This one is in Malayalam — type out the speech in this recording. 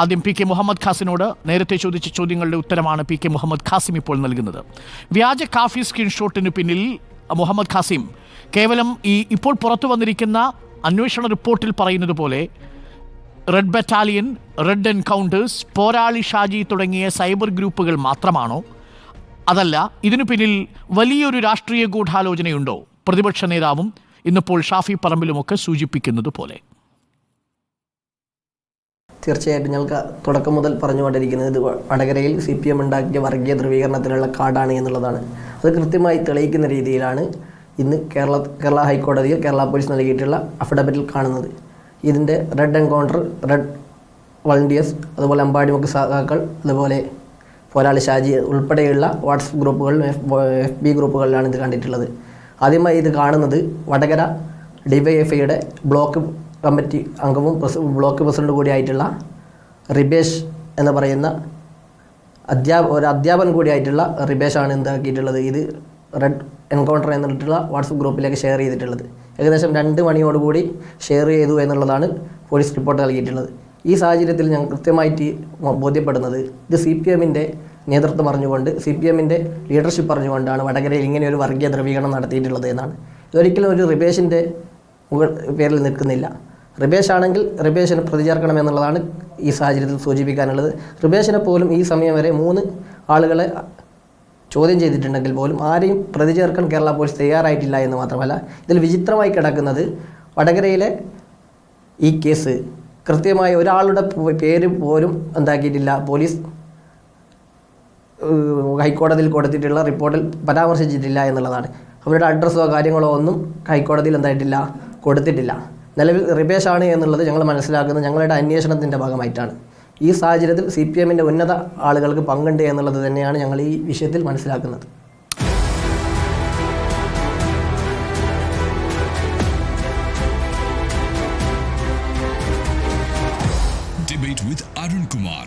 ആദ്യം പി കെ മുഹമ്മദ് ഖാസിനോട് നേരത്തെ ചോദിച്ച ചോദ്യങ്ങളുടെ ഉത്തരമാണ് പി കെ മുഹമ്മദ് ഖാസിം ഇപ്പോൾ നൽകുന്നത്. വ്യാജ കാഫി സ്ക്രീൻഷോട്ടിന് പിന്നിൽ മുഹമ്മദ് ഖാസിം കേവലം ഈ ഇപ്പോൾ പുറത്തു വന്നിരിക്കുന്ന അന്വേഷണ റിപ്പോർട്ടിൽ പറയുന്നത് പോലെ റെഡ് ബറ്റാലിയൻ റെഡ് എൻകൗണ്ടേഴ്സ് പോരാളി ഷാജി തുടങ്ങിയ സൈബർ ഗ്രൂപ്പുകൾ മാത്രമാണോ? അതല്ല ഇതിനു പിന്നിൽ വലിയൊരു രാഷ്ട്രീയ ഗൂഢാലോചനയുണ്ടോ? പ്രതിപക്ഷ നേതാവും ഇന്നിപ്പോൾ ഷാഫി പറമ്പിലുമൊക്കെ സൂചിപ്പിക്കുന്നത് പോലെ. തീർച്ചയായിട്ടും ഞങ്ങൾക്ക് തുടക്കം മുതൽ പറഞ്ഞുകൊണ്ടിരിക്കുന്നത് ഇത് വടകരയിൽ സി പി എം ഉണ്ടാക്കിയ വർഗീയ ധ്രുവീകരണത്തിനുള്ള കാർഡാണ് എന്നുള്ളതാണ്. അത് കൃത്യമായി തെളിയിക്കുന്ന രീതിയിലാണ് ഇന്ന് കേരള കേരള ഹൈക്കോടതിയിൽ കേരള പോലീസ് നൽകിയിട്ടുള്ള അഫിഡവിറ്റിൽ കാണുന്നത്. ഇതിന്റെ റെഡ് എൻകൗണ്ടർ റെഡ് വളണ്ടിയേഴ്സ് അതുപോലെ അമ്പാടിമുക്ക് സഹാക്കൾ അതുപോലെ പോരാളി ഷാജി ഉൾപ്പെടെയുള്ള വാട്സപ്പ് ഗ്രൂപ്പുകളിലും എഫ് ബി ഗ്രൂപ്പുകളിലാണ് ഇത് കണ്ടിട്ടുള്ളത്. ആദ്യമായി ഇത് കാണുന്നത് വടകര ഡിവൈഎഫ്ഐയുടെ ബ്ലോക്ക് കമ്മിറ്റി അംഗവും ബ്ലോക്ക് പ്രസിഡന്റ് കൂടിയായിട്ടുള്ള റിബേഷ് എന്ന് പറയുന്ന അധ്യാപ ഒരു അധ്യാപകൻ കൂടിയായിട്ടുള്ള റിബേഷാണ് എന്താക്കിയിട്ടുള്ളത്. ഇത് റെഡ് എൻകൗണ്ടർ എന്നിട്ടുള്ള വാട്സപ്പ് ഗ്രൂപ്പിലേക്ക് ഷെയർ ചെയ്തിട്ടുള്ളത്. ഏകദേശം രണ്ട് മണിയോടുകൂടി ഷെയർ ചെയ്തു എന്നുള്ളതാണ് പോലീസ് റിപ്പോർട്ട് നൽകിയിട്ടുള്ളത്. ഈ സാഹചര്യത്തിൽ ഞാൻ കൃത്യമായിട്ട് ബോധ്യപ്പെടുന്നത് ഇത് സി പി എമ്മിന്റെ നേതൃത്വം അറിഞ്ഞുകൊണ്ട് സി പി എമ്മിന്റെ ലീഡർഷിപ്പ് അറിഞ്ഞുകൊണ്ടാണ് വടകരയിൽ ഇങ്ങനെ ഒരു വർഗീയ ദ്രവീകരണം നടത്തിയിട്ടുള്ളത് എന്നാണ്. ഇതൊരിക്കലും ഒരു റിബേഷിന്റെ പേരിൽ നിൽക്കുന്നില്ല. റിബേഷ് ആണെങ്കിൽ റിബേഷിന് പ്രതി ചേർക്കണമെന്നുള്ളതാണ് ഈ സാഹചര്യത്തിൽ സൂചിപ്പിക്കാനുള്ളത്. റിബേഷിനെ പോലും ഈ സമയം വരെ മൂന്ന് ആളുകളെ ചോദ്യം ചെയ്തിട്ടുണ്ടെങ്കിൽ പോലും ആരെയും പ്രതിചേർക്കാൻ കേരള പോലീസ് തയ്യാറായിട്ടില്ല എന്ന് മാത്രമല്ല ഇതിൽ വിചിത്രമായി കിടക്കുന്നത് വടകരയിലെ ഈ കേസ് കൃത്യമായി ഒരാളുടെ പേര് പോലും എന്താക്കിയിട്ടില്ല. പോലീസ് ഹൈക്കോടതിയിൽ കൊടുത്തിട്ടുള്ള റിപ്പോർട്ടിൽ പരാമർശിച്ചിട്ടില്ല എന്നുള്ളതാണ്. അവരുടെ അഡ്രസ്സോ കാര്യങ്ങളോ ഒന്നും ഹൈക്കോടതിയിൽ എന്തായിട്ടില്ല കൊടുത്തിട്ടില്ല. നിലവിൽ റിപേഷാണ് എന്നുള്ളത് ഞങ്ങൾ മനസ്സിലാക്കുന്നത്. ഞങ്ങളുടെ അന്വേഷണത്തിന്റെ ഭാഗമായിട്ടാണ്. ഈ സാഹചര്യത്തിൽ സി പി എമ്മിന്റെ ഉന്നത ആളുകൾക്ക് പങ്കുണ്ട് എന്നുള്ളത് തന്നെയാണ് ഞങ്ങൾ ഈ വിഷയത്തിൽ മനസ്സിലാക്കുന്നത്. With Arun Kumar.